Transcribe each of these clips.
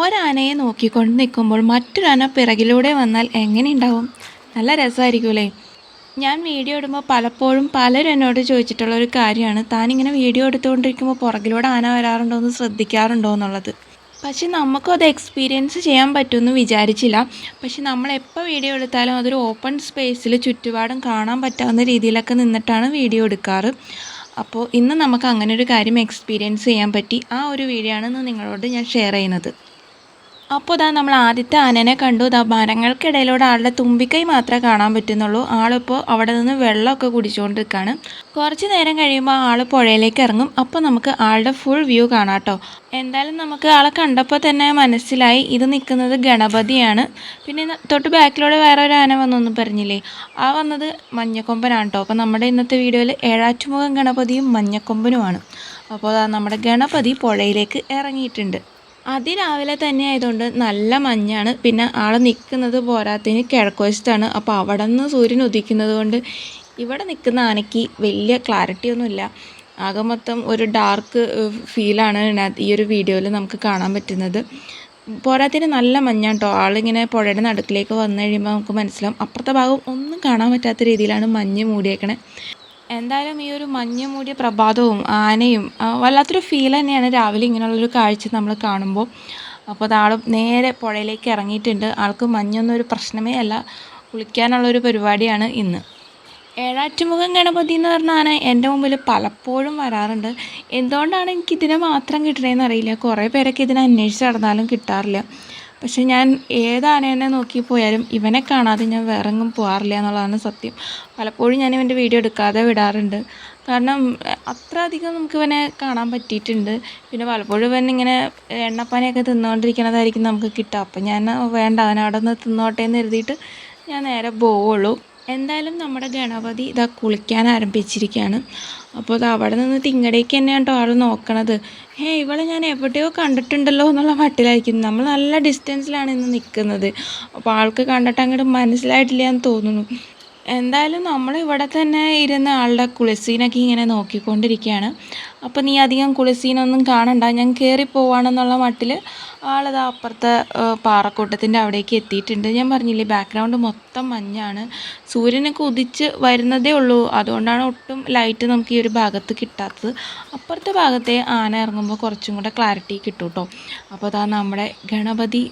ഒരാനയെ നോക്കിക്കൊണ്ട് നിൽക്കുമ്പോൾ മറ്റൊരാന പിറകിലൂടെ വന്നാൽ എങ്ങനെ എങ്ങനെയുണ്ടാവും നല്ല രസമായിരിക്കുമല്ലേ ഞാൻ വീഡിയോ ഇടുമ്പോൾ പലപ്പോഴും പലരും എന്നോട് ചോദിച്ചിട്ടുള്ള ഒരു കാര്യമാണ്. താനിങ്ങനെ വീഡിയോ എടുത്തുകൊണ്ടിരിക്കുമ്പോൾ പുറകിലൂടെ ആന വരാറുണ്ടോ എന്ന് ശ്രദ്ധിക്കാറുണ്ടോ എന്നുള്ളത്. പക്ഷെ നമുക്കും അത് എക്സ്പീരിയൻസ് ചെയ്യാൻ പറ്റുമെന്ന് വിചാരിച്ചില്ല. പക്ഷെ നമ്മൾ എപ്പോൾ വീഡിയോ എടുത്താലും അതൊരു ഓപ്പൺ സ്പേസിൽ ചുറ്റുപാടും കാണാൻ പറ്റാവുന്ന രീതിയിലൊക്കെ നിന്നിട്ടാണ് വീഡിയോ എടുക്കാറ്. അപ്പോൾ ഇന്ന് നമുക്ക് അങ്ങനെ ഒരു കാര്യം എക്സ്പീരിയൻസ് ചെയ്യാൻ പറ്റി. ആ ഒരു വീഡിയോ ആണ് നിങ്ങളോട് ഞാൻ ഷെയർ ചെയ്യുന്നത്. അപ്പോൾ ഇതാ നമ്മൾ ആദ്യത്തെ ആനനെ കണ്ടു. ഇതാ മരങ്ങൾക്കിടയിലൂടെ ആളുടെ തുമ്പിക്കൈ മാത്രമേ കാണാൻ പറ്റുന്നുള്ളൂ. ആളിപ്പോൾ അവിടെ നിന്ന് വെള്ളമൊക്കെ കുടിച്ചുകൊണ്ടിരിക്കുകയാണ്. കുറച്ച് നേരം കഴിയുമ്പോൾ ആൾ പുഴയിലേക്ക് ഇറങ്ങും. അപ്പോൾ നമുക്ക് ആളുടെ ഫുൾ വ്യൂ കാണാം കേട്ടോ. എന്തായാലും നമുക്ക് ആളെ കണ്ടപ്പോൾ തന്നെ മനസ്സിലായി. ഇത് നിൽക്കുന്നത് ഗണപതിയാണ്. പിന്നെ തൊട്ട് ബാക്കിലൂടെ വേറെ ഒരു ആന വന്നൊന്നും പറഞ്ഞില്ലേ? ആ വന്നത് മഞ്ഞക്കൊമ്പനാണ് കേട്ടോ. അപ്പോൾ നമ്മുടെ ഇന്നത്തെ വീഡിയോയിൽ ഏഴാറ്റുമുഖം ഗണപതിയും മഞ്ഞക്കൊമ്പനുമാണ്. അപ്പോൾ നമ്മുടെ ഗണപതി പുഴയിലേക്ക് ഇറങ്ങിയിട്ടുണ്ട്. അതിരാവിലെ തന്നെ ആയതുകൊണ്ട് നല്ല മഞ്ഞാണ്. പിന്നെ ആൾ നിൽക്കുന്നത് പോരാത്തതിന് കിഴക്കുവശത്താണ് അപ്പോൾ അവിടെ നിന്ന് സൂര്യൻ ഉദിക്കുന്നത് കൊണ്ട് ഇവിടെ നിൽക്കുന്ന ആനയ്ക്ക് വലിയ ക്ലാരിറ്റി ഒന്നുമില്ല. ആകെ മൊത്തം ഒരു ഡാർക്ക് ഫീലാണ് ഈ ഒരു വീഡിയോയിൽ നമുക്ക് കാണാൻ പറ്റുന്നത്. പോരാത്തതിന് നല്ല മഞ്ഞാണ് കേട്ടോ ആളിങ്ങനെ പുഴയുടെ നടുക്കിലേക്ക് വന്നു കഴിയുമ്പോൾ നമുക്ക് മനസ്സിലാവും. അപ്പുറത്തെ ഭാഗം ഒന്നും കാണാൻ പറ്റാത്ത രീതിയിലാണ് മഞ്ഞ് മൂടിയേക്കണേ. എന്തായാലും ഈ ഒരു മഞ്ഞ് മൂടിയ പ്രഭാതവും ആനയും വല്ലാത്തൊരു ഫീൽ തന്നെയാണ് രാവിലെ ഇങ്ങനെയുള്ളൊരു കാഴ്ച നമ്മൾ കാണുമ്പോൾ അപ്പോൾ അത് നേരെ പുഴയിലേക്ക് ഇറങ്ങിയിട്ടുണ്ട്. ആൾക്ക് മഞ്ഞൊന്നും ഒരു പ്രശ്നമേ അല്ല. കുളിക്കാനുള്ളൊരു പരിപാടിയാണ് ഇന്ന്. ഏഴാറ്റുമുഖം ഗണപതി എന്ന് പറഞ്ഞ ആന എന്റെ മുമ്പിൽ പലപ്പോഴും വരാറുണ്ട്. എന്തുകൊണ്ടാണ് എനിക്ക് ഇതിനെ മാത്രം കിട്ടണേന്ന് അറിയില്ല. കുറേ പേരൊക്കെ ഇതിനെ അന്വേഷിച്ച് നടന്നാലും കിട്ടാറില്ല. പക്ഷെ ഞാൻ ഏത് നോക്കി പോയാലും ഇവനെ കാണാതെ ഞാൻ വേറെ എങ്ങും പോകാറില്ല എന്നുള്ളതാണ് സത്യം. പലപ്പോഴും ഞാൻ ഇവന്റെ വീഡിയോ എടുക്കാതെ വിടാറുണ്ട്. കാരണം അത്ര അധികം നമുക്ക് ഇവനെ കാണാൻ പറ്റിയിട്ടുണ്ട്. പിന്നെ പലപ്പോഴും ഇവൻ ഇങ്ങനെ എണ്ണപ്പാനയൊക്കെ തിന്നുകൊണ്ടിരിക്കണതായിരിക്കും നമുക്ക് കിട്ടുക. അപ്പം ഞാൻ വേണ്ട അവൻ അവിടെ നിന്ന് തിന്നോട്ടെ എന്ന് കരുതിയിട്ട് ഞാൻ നേരെ പോവുള്ളൂ. എന്തായാലും നമ്മുടെ ഗണപതി ഇതാ കുളിക്കാൻ ആരംഭിച്ചിരിക്കുകയാണ്. അപ്പോൾ ഇത് അവിടെ നിന്ന് തിങ്ങടേക്ക് തന്നെയാണ് കേട്ടോ ആൾ നോക്കണത്. ഹേ ഇവളെ ഞാൻ എവിടെയോ കണ്ടിട്ടുണ്ടല്ലോ എന്നുള്ള മട്ടിലായിരിക്കും. നമ്മൾ നല്ല ഡിസ്റ്റൻസിലാണ് ഇന്ന് നിൽക്കുന്നത്. അപ്പോൾ ആൾക്ക് കണ്ടിട്ട് അങ്ങോട്ട് മനസ്സിലായിട്ടില്ല എന്ന് തോന്നുന്നു. എന്തായാലും നമ്മൾ ഇവിടെ തന്നെ ഇരുന്ന് ആളുടെ കുളിസീനൊക്കെ ഇങ്ങനെ നോക്കിക്കൊണ്ടിരിക്കുകയാണ്. അപ്പോൾ നീ അധികം കുളിസീനൊന്നും കാണണ്ട. ഞാൻ കയറി പോവാണെന്നുള്ള മട്ടിൽ ആളത് അപ്പുറത്തെ പാറക്കൂട്ടത്തിന്റെ അവിടേക്ക് എത്തിയിട്ടുണ്ട്. ഞാൻ പറഞ്ഞില്ലേ ബാക്ക്ഗ്രൗണ്ട് മൊത്തം മഞ്ഞാണ്. സൂര്യനൊക്കെ ഉദിച്ച് വരുന്നതേ ഉള്ളൂ. അതുകൊണ്ടാണ് ഒട്ടും ലൈറ്റ് നമുക്ക് ഈ ഒരു ഭാഗത്ത് കിട്ടാത്തത്. അപ്പുറത്തെ ഭാഗത്തെ ആന ഇറങ്ങുമ്പോൾ കുറച്ചും കൂടെ ക്ലാരിറ്റി കിട്ടും കേട്ടോ അപ്പോൾ അതാ നമ്മുടെ ഗണപതി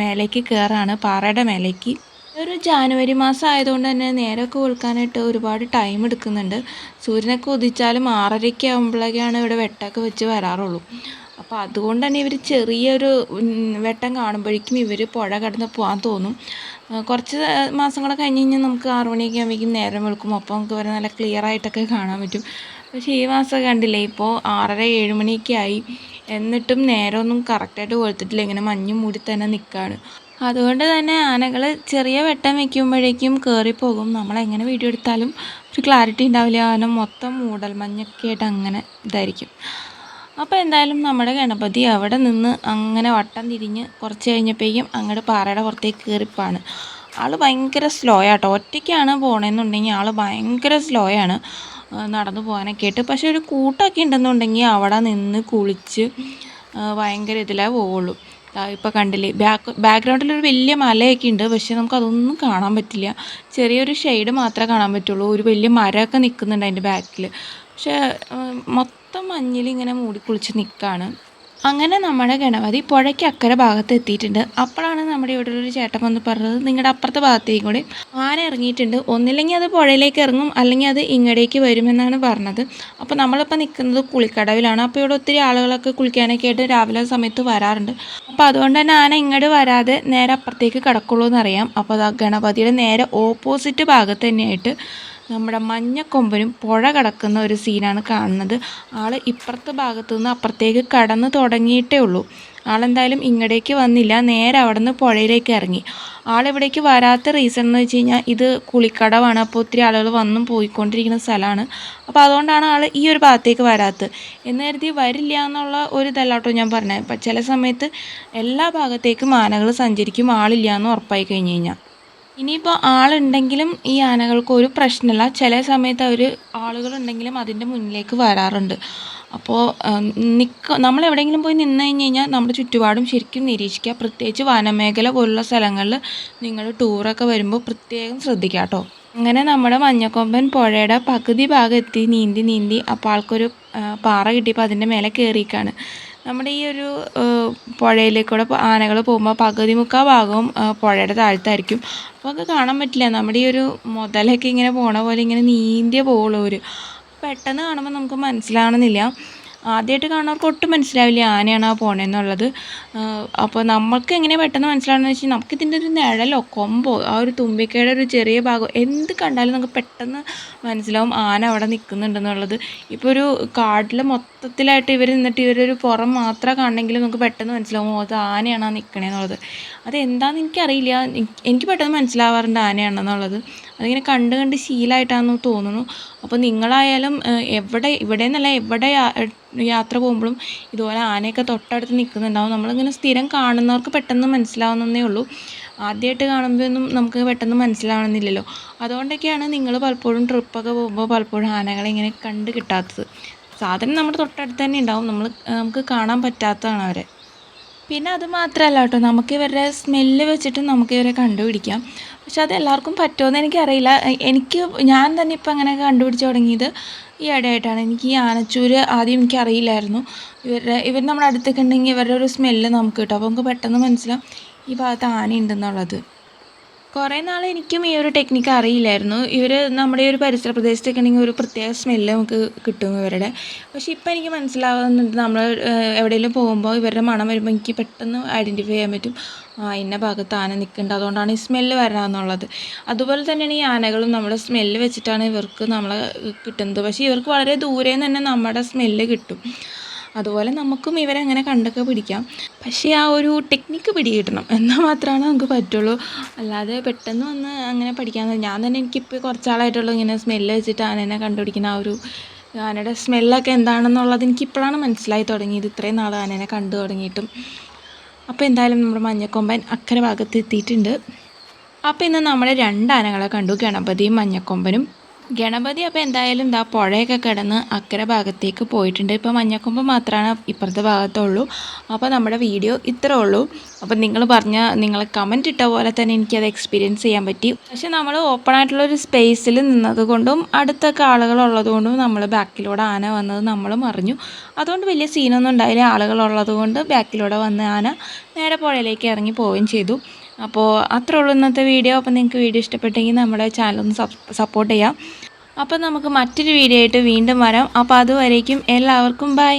മേലേക്ക് കയറാണ് പാറയുടെ മേലേക്ക്. ഒരു ജാനുവരി മാസം ആയതുകൊണ്ട് തന്നെ നേരമൊക്കെ വെളുക്കാനായിട്ട് ഒരുപാട് ടൈം എടുക്കുന്നുണ്ട്. സൂര്യനൊക്കെ ഉദിച്ചാലും ആറരയ്ക്ക് ആകുമ്പോഴേക്കാണ് ഇവിടെ വെട്ടമൊക്കെ വെച്ച് വരാറുള്ളൂ. അപ്പോൾ അതുകൊണ്ട് തന്നെ ഇവർ ചെറിയൊരു വെട്ടം കാണുമ്പോഴേക്കും ഇവർ പുഴ കടന്ന് പോകാൻ തോന്നും. കുറച്ച് മാസങ്ങളൊക്കെ കഴിഞ്ഞ് കഴിഞ്ഞാൽ നമുക്ക് ആറുമണിയൊക്കെ ആകുമ്പോഴേക്കും നേരം വെളുക്കും. അപ്പോൾ നമുക്ക് ഇവരെ നല്ല ക്ലിയർ ആയിട്ടൊക്കെ കാണാൻ പറ്റും. പക്ഷേ ഈ മാസം കണ്ടില്ലേ ഇപ്പോൾ ആറര ഏഴ് മണിയൊക്കെ ആയി. എന്നിട്ടും നേരമൊന്നും കറക്റ്റായിട്ട് കൊടുത്തിട്ടില്ല ഇങ്ങനെ മഞ്ഞ് മൂടി തന്നെ നിൽക്കുകയാണ് അതുകൊണ്ട് തന്നെ ആനകൾ ചെറിയ വെട്ടം വെക്കുമ്പോഴേക്കും കയറിപ്പോകും നമ്മളെങ്ങനെ വീഡിയോ എടുത്താലും ഒരു ക്ലാരിറ്റി ഉണ്ടാവില്ല. ആന മൊത്തം മൂടൽ മഞ്ഞൊക്കെ ആയിട്ട് അങ്ങനെ ഇതായിരിക്കും. അപ്പോൾ എന്തായാലും നമ്മുടെ ഗണപതി അവിടെ നിന്ന് അങ്ങനെ വട്ടം തിരിഞ്ഞ് കുറച്ച് കഴിഞ്ഞപ്പോഴേക്കും അങ്ങോട്ട് പാറയുടെ പുറത്തേക്ക് കയറിപ്പാണ് ആൾ ഭയങ്കര സ്ലോ ആട്ടോ. ഒറ്റയ്ക്കാണ് പോകണമെന്നുണ്ടെങ്കിൽ ആൾ ഭയങ്കര സ്ലോ ആണ്. നടന്നു പോകാനൊക്കെ ആയിട്ട്. പക്ഷെ ഒരു കൂട്ടമൊക്കെ ഉണ്ടെന്നുണ്ടെങ്കിൽ അവിടെ നിന്ന് കുളിച്ച് ഭയങ്കര ഇതിലേ പോവുള്ളൂ. ഇപ്പോൾ കണ്ടില്ലേ ബാക്ക് ബാക്ക്ഗ്രൗണ്ടിൽ ഒരു വലിയ മലയൊക്കെ ഉണ്ട്. പക്ഷെ നമുക്ക് അതൊന്നും കാണാൻ പറ്റില്ല. ചെറിയൊരു ഷെയ്ഡ് മാത്രമേ കാണാൻ പറ്റുള്ളൂ. ഒരു വലിയ മരമൊക്കെ നിൽക്കുന്നുണ്ട് അതിന്റെ ബാക്കിൽ പക്ഷേ മൊത്തം മഞ്ഞിൽ ഇങ്ങനെ മൂടി കുളിച്ച് നിൽക്കുകയാണ് അങ്ങനെ നമ്മുടെ ഗണപതി പുഴയ്ക്ക് അക്കരെ ഭാഗത്ത് എത്തിയിട്ടുണ്ട്. അപ്പോഴാണ് നമ്മുടെ ഇവിടെ ഒരു ചേട്ടൻ വന്ന് പറഞ്ഞത് നിങ്ങളുടെ അപ്പുറത്തെ ഭാഗത്തേക്ക് കൂടി. ആന ഇറങ്ങിയിട്ടുണ്ട്. ഒന്നില്ലെങ്കിൽ അത് പുഴയിലേക്ക് ഇറങ്ങും അല്ലെങ്കിൽ അത് ഇങ്ങടേക്ക് വരുമെന്നാണ് പറഞ്ഞത്. അപ്പോൾ നമ്മളിപ്പോൾ നിൽക്കുന്നത് കുളിക്കടവിലാണ്. അപ്പോൾ ഇവിടെ ഒത്തിരി ആളുകളൊക്കെ കുളിക്കാനൊക്കെ ആയിട്ട് രാവിലെ സമയത്ത് വരാറുണ്ട്. അപ്പോൾ അതുകൊണ്ട് തന്നെ ആന ഇങ്ങോട്ട് വരാതെ നേരെ അപ്പുറത്തേക്ക് കിടക്കുള്ളൂ എന്നറിയാം. അപ്പോൾ ഗണപതിയുടെ നേരെ ഓപ്പോസിറ്റ് ഭാഗത്ത് തന്നെയായിട്ട് നമ്മുടെ മഞ്ഞക്കൊമ്പനും പുഴ കടക്കുന്ന ഒരു സീനാണ് കാണുന്നത്. ആൾ ഇപ്പുറത്തെ ഭാഗത്തു നിന്ന് അപ്പുറത്തേക്ക് കടന്നു തുടങ്ങിയിട്ടേ ഉള്ളൂ. ആളെന്തായാലും ഇങ്ങടേക്ക് വന്നില്ല. നേരെ അവിടെ നിന്ന് പുഴയിലേക്ക് ഇറങ്ങി. ആളിവിടേക്ക് വരാത്ത റീസൺ എന്ന് വെച്ച് കഴിഞ്ഞാൽ ഇത് കുളിക്കടവാണ്. അപ്പോൾ ഒത്തിരി ആളുകൾ വന്നും പോയിക്കൊണ്ടിരിക്കുന്ന സ്ഥലമാണ്. അപ്പോൾ അതുകൊണ്ടാണ് ആൾ ഈ ഒരു ഭാഗത്തേക്ക് വരാത്തത്. എന്ന് കരുതി വരില്ല എന്നുള്ള ഒരു ഇതല്ലാട്ടോ ഞാൻ പറഞ്ഞത്. ചില സമയത്ത് എല്ലാ ഭാഗത്തേക്കും ആനകൾ സഞ്ചരിക്കും. ആളില്ല എന്ന് ഉറപ്പായി കഴിഞ്ഞ് കഴിഞ്ഞാൽ ഇനിയിപ്പോൾ ആളുണ്ടെങ്കിലും ഈ ആനകൾക്ക് ഒരു പ്രശ്നമില്ല. ചില സമയത്ത് അവർ ആളുകളുണ്ടെങ്കിലും അതിന്റെ മുന്നിലേക്ക് വരാറുണ്ട്. അപ്പോൾ നിൽക്ക നമ്മൾ എവിടെയെങ്കിലും പോയി നിന്ന് കഴിഞ്ഞ് കഴിഞ്ഞാൽ നമ്മുടെ ചുറ്റുപാടും ശരിക്കും നിരീക്ഷിക്കുക. പ്രത്യേകിച്ച് വനമേഖല പോലുള്ള സ്ഥലങ്ങളിൽ നിങ്ങൾ ടൂറൊക്കെ വരുമ്പോൾ പ്രത്യേകം ശ്രദ്ധിക്കുക കേട്ടോ. അങ്ങനെ നമ്മുടെ മഞ്ഞക്കൊമ്പൻ പുഴയുടെ പകുതി ഭാഗം എത്തി. നീന്തി നീന്തി അപ്പോൾ ആൾക്കൊരു പാറ കിട്ടിയപ്പോൾ അതിന്റെ മേലെ കയറിയിരിക്കുകയാണ് നമ്മുടെ ഈ ഒരു പുഴയിലേക്കൂടെ ആനകൾ പോകുമ്പോൾ പകുതി മുക്കാൽ ഭാഗവും പുഴയുടെ താഴത്തായിരിക്കും. അപ്പോൾ അത് കാണാൻ പറ്റില്ല. നമ്മുടെ ഈ ഒരു മുതലൊക്കെ ഇങ്ങനെ പോണ പോലെ ഇങ്ങനെ നീന്തിയേ പോവുള്ളൂ അവർ പെട്ടെന്ന് കാണുമ്പോൾ നമുക്ക് മനസ്സിലാവണമെന്നില്ല. ആദ്യമായിട്ട് കാണുന്നവർക്ക് ഒട്ടും മനസ്സിലാവില്ല ആനയാണ് ആ പോണേന്നുള്ളത് അപ്പോൾ നമുക്ക് എങ്ങനെ പെട്ടെന്ന് മനസ്സിലാവണമെന്ന് വെച്ചാൽ നമുക്കിതിന്റെ ഒരു നിഴലോ കൊമ്പോ ആ ഒരു തുമ്പിക്കയുടെ ഒരു ചെറിയ ഭാഗം എന്ത് കണ്ടാലും നമുക്ക് പെട്ടെന്ന് മനസ്സിലാവും ആന അവിടെ നിൽക്കുന്നുണ്ടെന്നുള്ളത് ഇപ്പോൾ ഒരു കാട്ടിൽ മൊത്തത്തിലായിട്ട് ഇവർ നിന്നിട്ട് ഇവരൊരു പുറം മാത്രമേ കാണണമെങ്കിൽ നമുക്ക് പെട്ടെന്ന് മനസ്സിലാവും അത് ആനയാണ് ആ നിൽക്കണേന്നുള്ളത് അത് എന്താണെന്ന് എനിക്കറിയില്ല. എനിക്ക് പെട്ടെന്ന് മനസ്സിലാവാറുണ്ട് ആനയാണെന്നുള്ളത് അതിങ്ങനെ കണ്ട് കണ്ട് ശീലമായിട്ടാണെന്ന് തോന്നുന്നു. അപ്പോൾ നിങ്ങളായാലും എവിടെ ഇവിടെ നിന്നല്ല എവിടെ യാത്ര പോകുമ്പോഴും ഇതുപോലെ ആനയൊക്കെ തൊട്ടടുത്ത് നിൽക്കുന്നുണ്ടാവും. നമ്മളിങ്ങനെ സ്ഥിരം കാണുന്നവർക്ക് പെട്ടെന്ന് മനസ്സിലാവുന്നതേ ഉള്ളൂ. ആദ്യമായിട്ട് കാണുമ്പോഴൊന്നും നമുക്ക് പെട്ടെന്ന് മനസ്സിലാവണമെന്നില്ലല്ലോ. അതുകൊണ്ടൊക്കെയാണ് നിങ്ങൾ പലപ്പോഴും ട്രിപ്പൊക്കെ പോകുമ്പോൾ പലപ്പോഴും ആനകളെ ഇങ്ങനെ കണ്ട് കിട്ടാത്തത്. സാധനം നമ്മുടെ തൊട്ടടുത്ത് തന്നെ ഉണ്ടാവും. നമ്മൾ നമുക്ക് കാണാൻ പറ്റാത്തതാണ് അവരെ. പിന്നെ അത് മാത്രമല്ല കേട്ടോ. നമുക്ക് ഇവരുടെ സ്മെല്ല് വെച്ചിട്ട് നമുക്ക് ഇവരെ കണ്ടുപിടിക്കാം. പക്ഷെ അത് എല്ലാവർക്കും പറ്റുമെന്ന് എനിക്കറിയില്ല. എനിക്ക് ഞാൻ തന്നെ ഇപ്പം അങ്ങനെ കണ്ടുപിടിച്ച് തുടങ്ങിയത് ഈ ഇടയായിട്ടാണ്. എനിക്ക് ഈ ആനച്ചൂര് ആദ്യം എനിക്ക് അറിയില്ലായിരുന്നു ഇവരുടെ ഇവർ നമ്മുടെ അടുത്തൊക്കെ ഉണ്ടെങ്കിൽ ഇവരുടെ ഒരു സ്മെല്ല് നമുക്ക് കിട്ടും. അപ്പോൾ നമുക്ക് പെട്ടെന്ന് മനസ്സിലാവും ഈ ഭാഗത്ത് ആനയുണ്ടെന്നുള്ളത്. കുറേ നാൾ എനിക്കും ഈ ഒരു ടെക്നിക്ക് അറിയില്ലായിരുന്നു. ഇവർ നമ്മുടെ ഈ ഒരു പരിസര പ്രദേശത്തൊക്കെ ഉണ്ടെങ്കിൽ ഒരു പ്രത്യേക സ്മെല്ല് നമുക്ക് കിട്ടും ഇവരുടെ. പക്ഷേ ഇപ്പം എനിക്ക് മനസ്സിലാവുന്നുണ്ട് നമ്മൾ എവിടെയെങ്കിലും പോകുമ്പോൾ ഇവരുടെ മണം വരുമ്പോൾ എനിക്ക് പെട്ടെന്ന് ഐഡന്റിഫൈ ചെയ്യാൻ പറ്റും. ആ ഇന്ന ഭാഗത്ത് ആന നിൽക്കുന്നുണ്ട്. അതുകൊണ്ടാണ് ഈ സ്മെല്ല് വരാമെന്നുള്ളത് അതുപോലെ തന്നെയാണ് ഈ ആനകളും നമ്മുടെ സ്മെല്ല് വെച്ചിട്ടാണ് ഇവർക്ക് നമ്മളെ കിട്ടുന്നത്. പക്ഷേ ഇവർക്ക് വളരെ ദൂരെ നിന്ന് തന്നെ നമ്മുടെ സ്മെല്ല് കിട്ടും. അതുപോലെ നമുക്കും ഇവരെ അങ്ങനെ കണ്ടൊക്കെ പിടിക്കാം. പക്ഷേ ആ ഒരു ടെക്നിക്ക് പിടികിട്ടണം. എന്നാൽ മാത്രമാണ് നമുക്ക് പറ്റുള്ളൂ. അല്ലാതെ പെട്ടെന്ന് വന്ന് അങ്ങനെ പഠിക്കാൻ ഞാൻ തന്നെ എനിക്കിപ്പോൾ കുറച്ചാളായിട്ടുള്ളൂ ഇങ്ങനെ സ്മെല്ല് വെച്ചിട്ട് ആനേനെ കണ്ടുപിടിക്കുന്ന ആ ഒരു ആനയുടെ സ്മെല്ലൊക്കെ എന്താണെന്നുള്ളത് എനിക്കിപ്പോഴാണ് മനസ്സിലായി തുടങ്ങിയത്. ഇത്രയും നാൾ ആനേനെ കണ്ടു തുടങ്ങിയിട്ടും. അപ്പോൾ എന്തായാലും നമ്മുടെ മഞ്ഞക്കൊമ്പൻ അക്കരെ ഭാഗത്ത് എത്തിയിട്ടുണ്ട്. അപ്പോൾ ഇന്ന് നമ്മൾ രണ്ട് ആനകളെ കണ്ടു. ഗണപതിയും മഞ്ഞക്കൊമ്പനും. ഗണപതി അപ്പോൾ എന്തായാലും ഇതാ പുഴയൊക്കെ കിടന്ന് അക്കരെ ഭാഗത്തേക്ക് പോയിട്ടുണ്ട്. ഇപ്പോൾ മഞ്ഞക്കൊമ്പ് മാത്രമാണ് ഇപ്പുറത്തെ ഭാഗത്തുള്ളൂ. അപ്പോൾ നമ്മുടെ വീഡിയോ ഇത്രേ ഉള്ളൂ. അപ്പോൾ നിങ്ങൾ പറഞ്ഞ നിങ്ങൾ കമന്റ് ഇട്ട പോലെ തന്നെ എനിക്കത് എക്സ്പീരിയൻസ് ചെയ്യാൻ പറ്റി. പക്ഷെ നമ്മൾ ഓപ്പൺ ആയിട്ടുള്ള ഒരു സ്പേസിൽ നിന്നത് കൊണ്ടും അടുത്തൊക്കെ ആളുകൾ ഉള്ളതുകൊണ്ടും നമ്മൾ ബാക്കിലൂടെ ആന വന്നത് നമ്മൾ മറിഞ്ഞു. അതുകൊണ്ട് വലിയ സീനൊന്നും ഉണ്ടായില്ല. ആളുകളുള്ളത് കൊണ്ട് ബാക്കിലൂടെ വന്ന ആന നേരെ പുഴയിലേക്ക് ഇറങ്ങി പോവുകയും ചെയ്തു. അപ്പോൾ അത്രേ ഉള്ളൂ ഇന്നത്തെ വീഡിയോ അപ്പോൾ നിങ്ങൾക്ക് വീഡിയോ ഇഷ്ടപ്പെട്ടെങ്കിൽ നമ്മുടെ ചാനൽ ഒന്ന് സപ്പോർട്ട് ചെയ്യാം. അപ്പോൾ നമുക്ക് മറ്റൊരു വീഡിയോ ആയിട്ട് വീണ്ടും വരാം. അപ്പോൾ അതുവരേക്കും എല്ലാവർക്കും ബൈ